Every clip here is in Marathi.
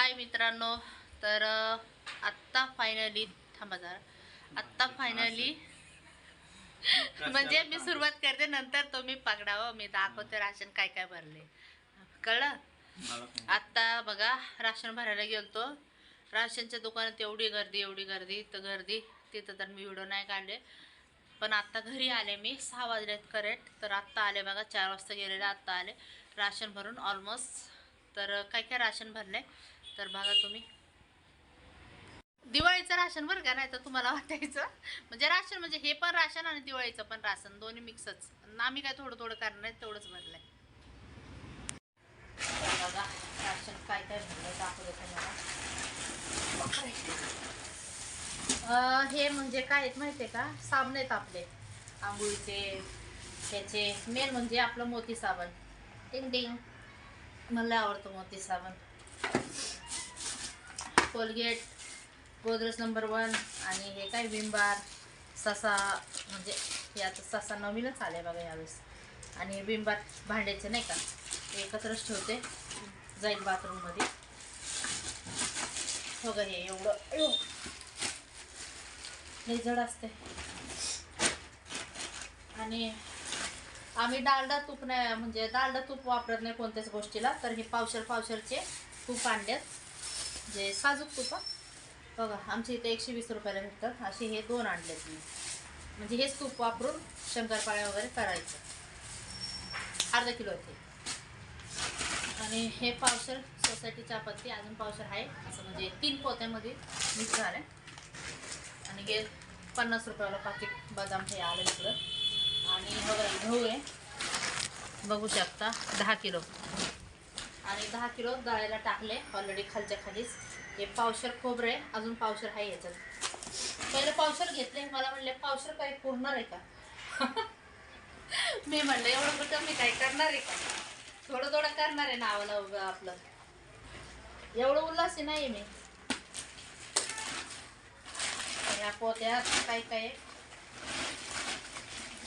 हाय मित्रांनो तर आत्ता फायनली थांबा जरा. आत्ता फायनली म्हणजे मी सुरुवात करते नंतर तुम्ही पकडावं. मी दाखवते राशन काय काय भरले कळलं? आत्ता बघा राशन भरायला गेलतो. राशनच्या दुकानात एवढी गर्दी एवढी गर्दी तर गर्दी तिथं तर मी व्हिडिओ नाही काढले. पण आत्ता घरी आले मी सहा वाजलेत करेक्ट तर आत्ता आले बघा चार वाजता गेलेले आत्ता आले. राशन भरून ऑलमोस्ट तर काय काय राशन भरले तर बघा तुम्ही. दिवाळीचं राशन बरं का? नाही तर तुम्हाला वाटायचं. म्हणजे राशन म्हणजे हे पण राशन आणि दिवाळीचं पण राशन. दोन्ही मिक्सच आम्ही काय थोडं थोडं करणार आहे तेवढंच भरलंय. बघा राशन काय काय भरलं दाखवलं तुम्हाला. हे म्हणजे काय आहेत माहितीये का? साबण आहेत आपले. आंघोळीचे त्याचे मेन म्हणजे आपलं मोती साबण. डिंग डिंग. मला आवडतो मोती साबण. कोलगेट गोदरेज नंबर वन आणि हे काय विमबार ससा म्हणजे हे आता ससा नवीनच आले बघा यावेळेस. आणि हे विमबार भांड्याचे नाही का एकत्रच ठेवते जाईल बाथरूममध्ये हो हे एवढं अयो. हे जड असते आणि आम्ही डालडा तूप नाही म्हणजे डालडा तूप वापरत नाही कोणत्याच गोष्टीला तर हे पावशर पावशरचे तूप आणलेत. जे साजूक तूप बघा आमच्या इथे एकशे वीस रुपयाला भेटतात. असे हे दोन आणलेत मी. म्हणजे हेच तूप वापरून शंकरपाळ्या वगैरे करायचं. अर्धा किलो होते आणि हे पावसर सोसायटी चहापत्ती अजून पावसर आहे. असं म्हणजे तीन पोत्यामध्ये मिक्स झालं आणि हे पन्नास रुपयाला पाकिट बदाम हे आलं इकडं. आणि बघा गहू आहे. बघू शकता दहा किलो. आणि दहा किलो दळायला टाकले ऑलरेडी खालच्या खालीच. हे पावशर खोबरं आहे अजून पावशर आहे याच्यात. पहिलं पावशर घेतले मला म्हणले पावशर काही पुरणार आहे का? मी म्हणलं एवढं कुठं मी काय करणार आहे का? थोडं थोडं करणार आहे नावाला आपलं. एवढं उल्हासी नाही मी. या पोत्यात काय काय आहे?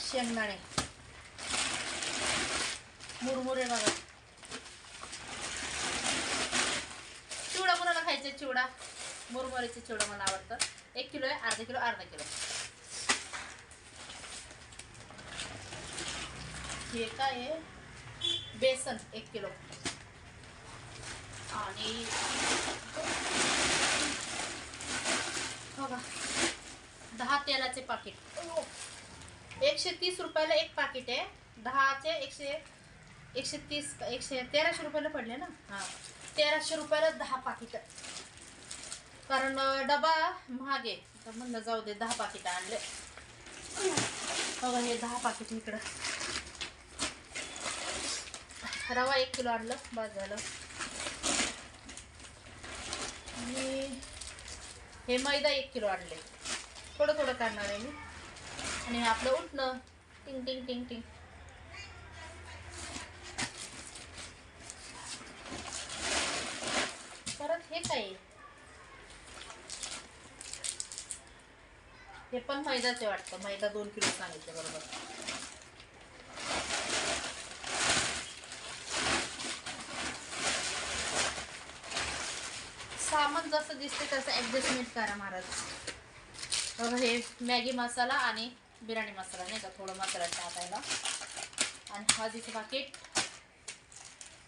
शेंगदाणे. मुरमुरे बघा. चिवडा चिवडा मुरमुऱ्याचे चिवडा मला आवडतं. एक किलो आहे अर्धा किलो अर्धा किलो. हे काय आहे? बेसन एक किलो. आणि बघा दहा तेलाचे पाकिट. एकशे तीस रुपयाला एक पाकिट आहे. दहाचे एकशे एकशे तीस एकशे तेराशे रुपयाला पडले ना? हां. तेराशे रुपयाला दहा पाकिट. कारण डबा महाग आहे. तर म्हणलं जाऊ दे दहा पाकिट आणले. बघा हे दहा पाकिट इकडं. रवा एक किलो आणलं बस झालं. आणि हे मैदा एक किलो आणले. थोडं थोडं करणार आहे मी. आणि आपलं उठणं. टिंग टिंग टिंग टिंग परत हे काय ते हे पण मैदाचे वाटतं. मैदा दोन किलो सांगितले बरोबर. सामान जसं दिसते तसं ॲडजस्टमेंट करा महाराज. बघा हे मॅगी मसाला आणि बिर्याणी मसाला नाही का? थोडं मसाला टाकायला. आणि हळदीचं पाकिट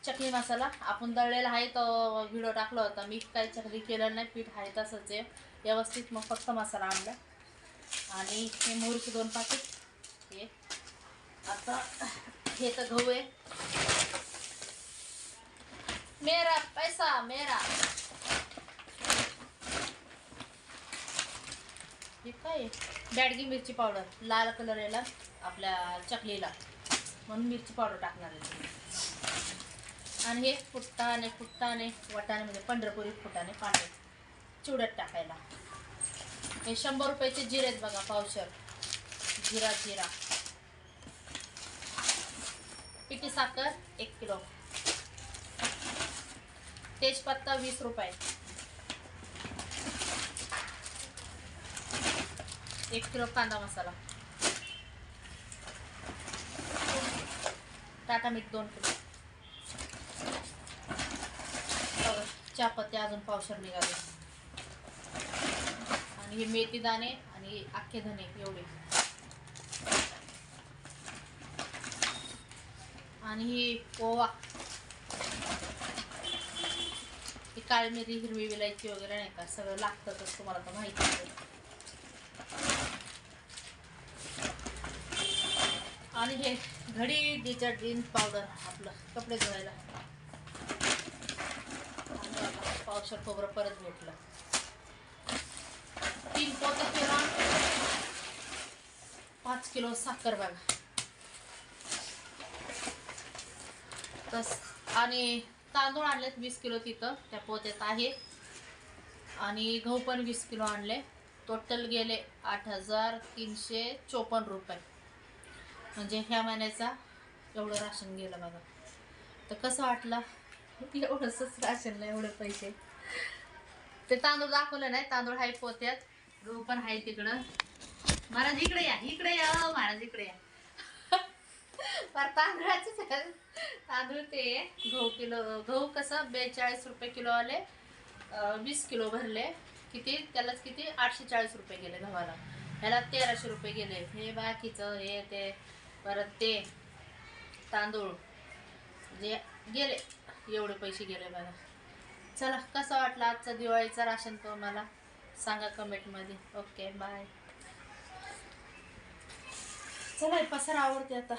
चटणी मसाला. आपण दळलेला आहे तो व्हिडिओ टाकला होता. मी काही चकली केलं नाही. पीठ आहे तसंच आहे. व्यवस्थित मग फक्त मसाला आणला. आणि हे मोहरीचे दोन पाकिट. हे. आता हे तर गहू आहे. मेरा पैसा मेरा. हे काय बॅडगी मिरची पावडर. लाल कलर याला आपल्या चकलीला. म्हणून मिरची पावडर टाकणार आहे. आणि हे फुट्टाणे फुट्टाणे वाटाणे म्हणजे पंढरपुरी फुटाने पांढरे. चिवड्यात टाकायला. हे शंभर रुपयाचे जिरे आहेत बघा पावशर. जिरा जिरा. पिठी साखर एक किलो. तेजपत्ता वीस रुपये. एक किलो कांदा मसाला. टाटा मीठ दोन किलो बघा चहापत्ती अजून पावसर निघाले. आणि हे मेथी दाणे आणि अख्खे धने एवढे. आणि ही पोवा. ही काळी मिरी हिरवी विलायची वगैरे नाही का? सगळं लागतंच तुम्हाला तर माहिती आहे. आणि हे घडी डिटर्जंट पावडर आपलं कपडे धुवायला. अक्षर खोबरं परत भेटलं. तीन पोत किलो. पाच किलो साखर बघा. तस. आणि तांदूळ आणलेत वीस किलो तिथं. त्या पोत्यात आहे. आणि गहू पण वीस किलो आणले. टोटल गेले आठ हजार तीनशे चोपन्न रुपये. म्हणजे ह्या महिन्याचा एवढं राशन गेलं बघा. तर कसं वाटलं? एवढंच राशनला एवढे पैसे. ते तांदूळ दाखवलं नाही तांदूळ हाय पोत्यात गहू पण आहे तिकडं. महाराज इकडे या इकडे या हो, महाराज इकडे या. पर तांदळाचेच तांदूळ ते गहू किलो गहू कसं बेचाळीस रुपये किलो आले वीस किलो भरले. किती? त्यालाच किती? आठशे चाळीस रुपये गेले गव्हाला. ह्याला तेराशे रुपये गेले. हे बाकीचं हे ते परत ते तांदूळ. जे गेले एवढे पैसे गेले बघा चला कसा वाटला आजचा दिवाळीचा राशन तो मला सांगा कमेंटमध्ये. ओके बाय चला पसर आवडते आता.